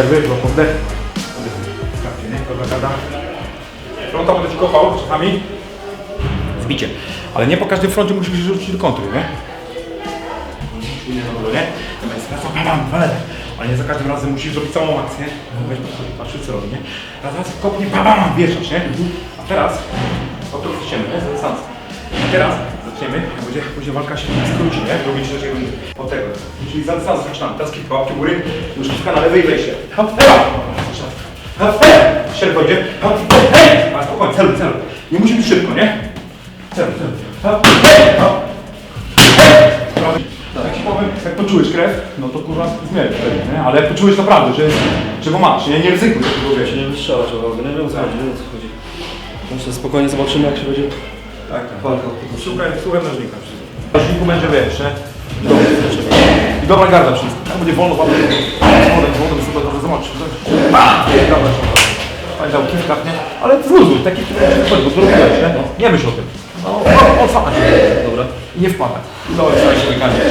przerwy, bo poddech. Sprawdźcie, nie? Dobra, gada. Fronta będę ci kopał czasami. Zbicie. Ale nie po każdym froncie musisz rzucić do kontry, nie? Nie na dole, nie? Raz, bam, bam. Ale nie za każdym razem musisz zrobić całą akcję. Weź patrz, patrz co robi, nie? Raz, raz, kopnie, bam, bam, wieszasz, nie? A teraz, o to zaczniemy, nie? Teraz jak będzie, będzie walka się skróci, nie? Robić rzeczy od tego. Czyli za dystans zaczynamy. Teraz kilka łapki góry, już kilka na lewej wejście. Hop! Hop, hej! Średnio idzie. Hop, hej! A spokojnie, celuj, celuj. Nie musi być szybko, nie? Celuj, celuj. Hop, hej! Hop, jak ci powiem, jak poczułeś krew, no to kurwa zmierz wtedy, nie? Ale jak poczułeś naprawdę, że, że go masz, nie, nie ryzykuj takiego wiesz. Nie wystrzelać o wagę, nie wiem co chodzi, nie wiem o co chodzi. Myślę, spokojnie zobaczymy jak się będzie Tak, tak. walka. Słuchaj, słuchaj nożnika wszystko. W nożniku będzie wiesz, nie? I dobra garda wszystko. Jak będzie wolno, bardzo wolno, wolno sobie dobrze zobaczysz. Dobra, Fajnie dał kilka, nie? Ale zluzuj, taki bo to robiłeś, nie? Nie myśl o tym. No, otwarć. Dobra. I nie wpadać. Dobra, staraj się wyganiać.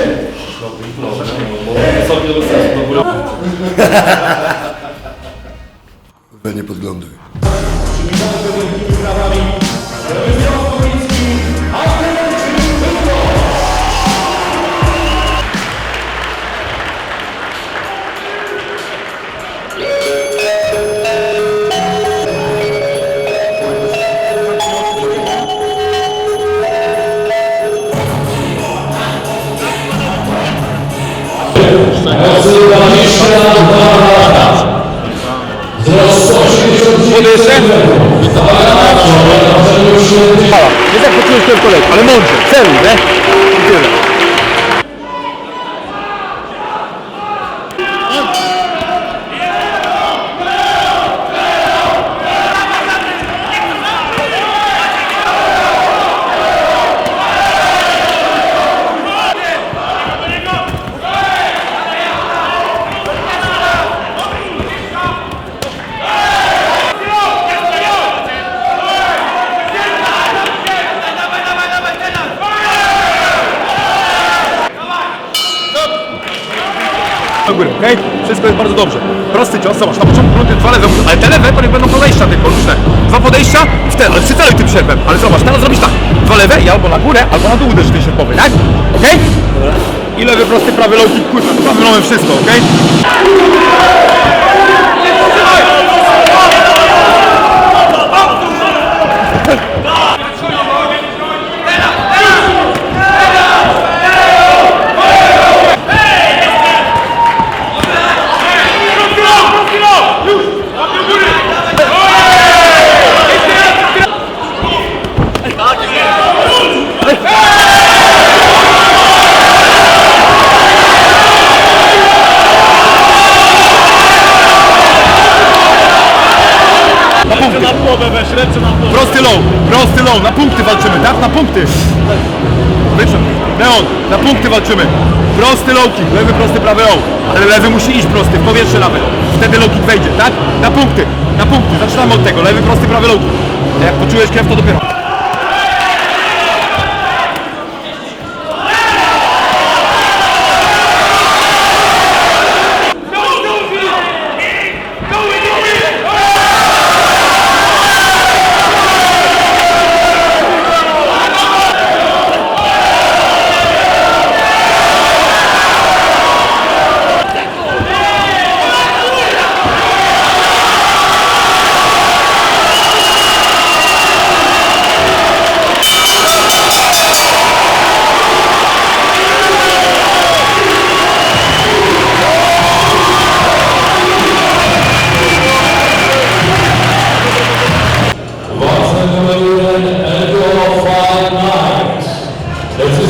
Bo sobie do sensu do góry. We nie podgląduj. Wody jeszcze? Halo, jest jak poczułeś ten kolek, ale mądrze, celuj, nie? I tyle. Wszystko jest bardzo dobrze. Prosty cios, zobacz, na początku rundy dwa lewe, ale te lewe to nie będą podejścia tylko różne. Dwa podejścia i wtedy, ale przyceluj tym sierpem. Ale zobacz, teraz zrobisz tak, dwa lewe i albo na górę, albo na dół uderzysz tym sierpowy, tak? Okej? I lewy, prosty, prawy low kick, kurwa, lowem wszystko, okej? Prosty low, prosty low, na punkty walczymy, tak? Na punkty. Wyszedł. Leon, na punkty walczymy. Prosty low kick, lewy prosty, prawy low. Ale lewy musi iść prosty, w powietrze nawet. Wtedy low kick wejdzie, tak? Na punkty, na punkty. Zaczynamy od tego. Lewy prosty, prawy low kick. Jak poczujesz krew, to dopiero.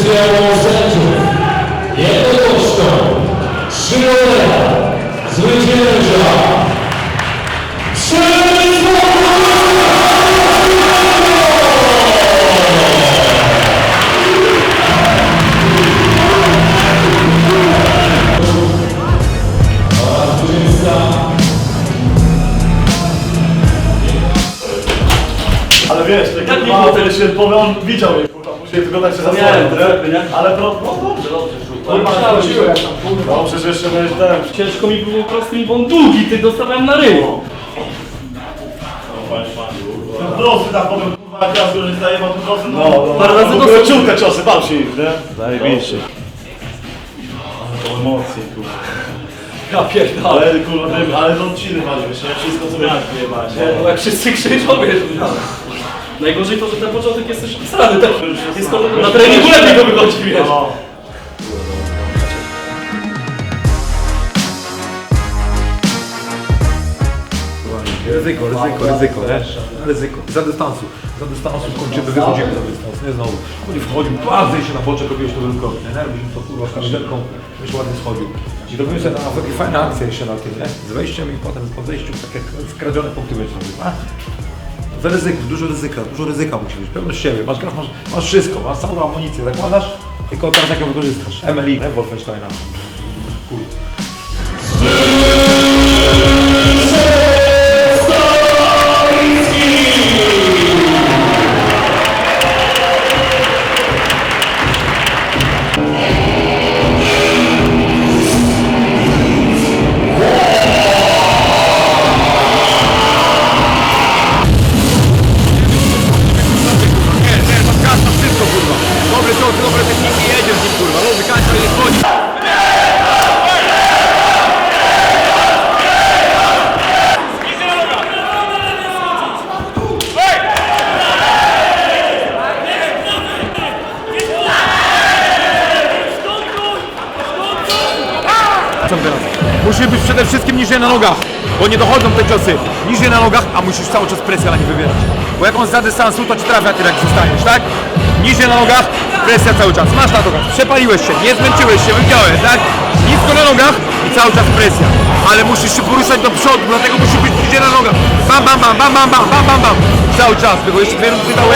Decyzją sędziów jednością Szylera zwycięża. Ale wiesz, tak jak nie było się on widział Się tylko tak się Nie, zasłonię, to nie? Ale pro... no dobrze, dobrze. Kurwa, kurwa. Dobrze, że jeszcze będziesz ten. Ciężko mi było po prostu, bo on długi, ty dostawałem na ryj. Prosty tam potem, kurwa, jak ja skorzystaję, mam tu prosty, no. no Parę razy w ogóle dostał. czuł te ciosy, bał się ich, nie? Zajebiście. Ale to emocje, kurwa. Ja pierdolę. Ale kurwa, ale to odciny waliłeś, nie? Wszystko co miałeś nie? No jak wszyscy krzyczą, wiesz, no. Najgorzej to, że ten początek jest też obsrany, tak? Jest to, na treningu lepiej to wychodzi, wiesz. No. Ryzyko, ryzyko, ryzyko, nie? Ryzyko. Za dystansu. Za dystansu kończymy, wychodzimy za dystans, nie znowu. Oni wchodził, bardzo się na boczek, robiłeś to wielokrotnie, nie? Robiliśmy to kurwa z kamizelką, myś ładnie schodził. I robimy sobie tam takie fajne akcje jeszcze na tym, nie? Z wejściem i potem po zejściu takie skradzione punkty będziesz robił, a? Za ryzyko, dużo ryzyka, dużo ryzyka musi być, pewność siebie, masz, masz, masz wszystko, masz całą amunicję, zakładasz, tylko teraz jak ją wykorzystasz. Nie? Wolfensteina. Teraz? Musi być przede wszystkim niżej na nogach, bo nie dochodzą te ciosy. Niżej na nogach, a musisz cały czas presję na nie wywierać. Bo jak on za dystansu, to ci trafia tyle, jak zostaniesz, tak? Niżej na nogach, presja cały czas. Masz na nogach, przepaliłeś się, nie zmęczyłeś się, wypiąłeś, tak? Nisko na nogach i cały czas presja. Ale musisz się poruszać do przodu, dlatego musi być niżej na nogach. Bam, bam, bam, bam, bam, bam, bam, bam, bam. Cały czas, tylko jeszcze dwie rundy dały.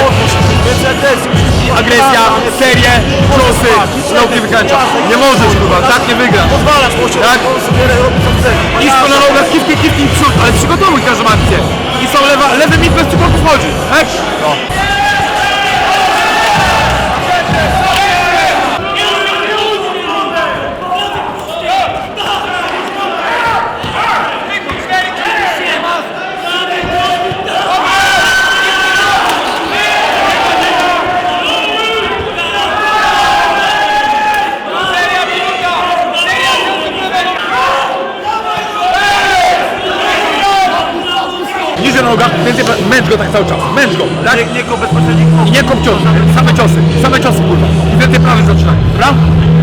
Agresja, serie, ciosy, nogi wykańcza. Nie możesz, kurwa, tak nie wygrasz. Pozwalasz mu się, Tak? Nisko na nogach, kiwki, kiwki, przód, ale przygotowuj każdą akcję. I są lewa, lewy mit bez cukorku wchodzi, tak? No. Niżej na pra- męcz go tak cały czas, męcz go, tak? Nie, nie kop. I nie kop cios, same ciosy, same ciosy kurwa. I więcej prawy zaczynaj, dobra?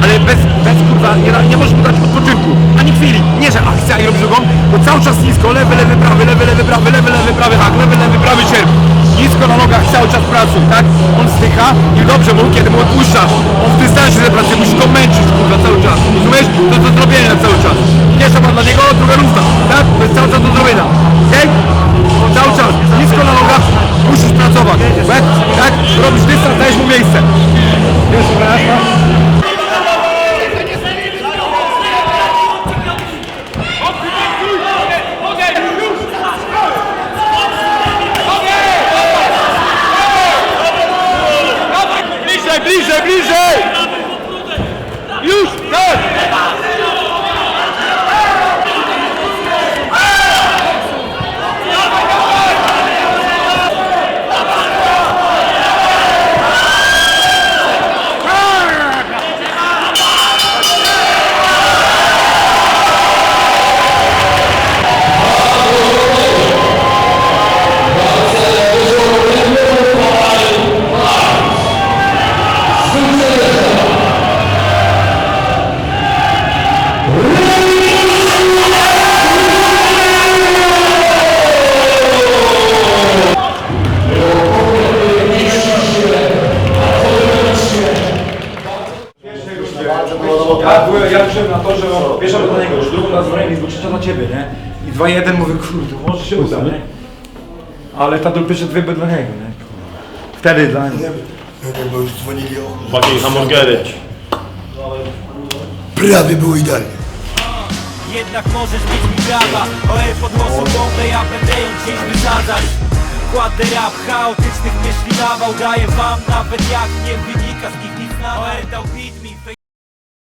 Ale bez, bez kurwa, nie, nie możesz mu dać odpoczynku, ani chwili. Nie, że akcja i robisz drugą, bo cały czas nisko, lewy, lewy, prawy, lewy, lewy, prawy, lewy, lewy, prawy, hak, lewy, lewy, prawy, sierp. Nisko na nogach cały czas pracuj, tak? On zdycha i dobrze mu, kiedy mu odpuszczasz. On w dystansie sobie pracuje, musisz go męczyć kurwa cały czas. Rozumiesz? To do zrobienia cały czas. Pierwsza ma dla niego, druga równa, tak? To jest cały czas do zrobienia, okej? Cały czas, nisko na nogach, musisz pracować. Bo jak, tak, robisz dystans, dajesz mu miejsce. Uda, nie? Ale ta do pierwsze dwie były dla niego, nie? Wtedy dla niego. Nie wiem, bo już dzwonili o... Chłopaki, hamburgery. Prawie było idealnie. Jednak możesz mieć mi prawa OE pod nosem bombę, ja będę ją gdzieś wysadzać Kładę rap chaotycznych myśli nawał Daję wam nawet jak nie wynika z nich nic na OR dał beat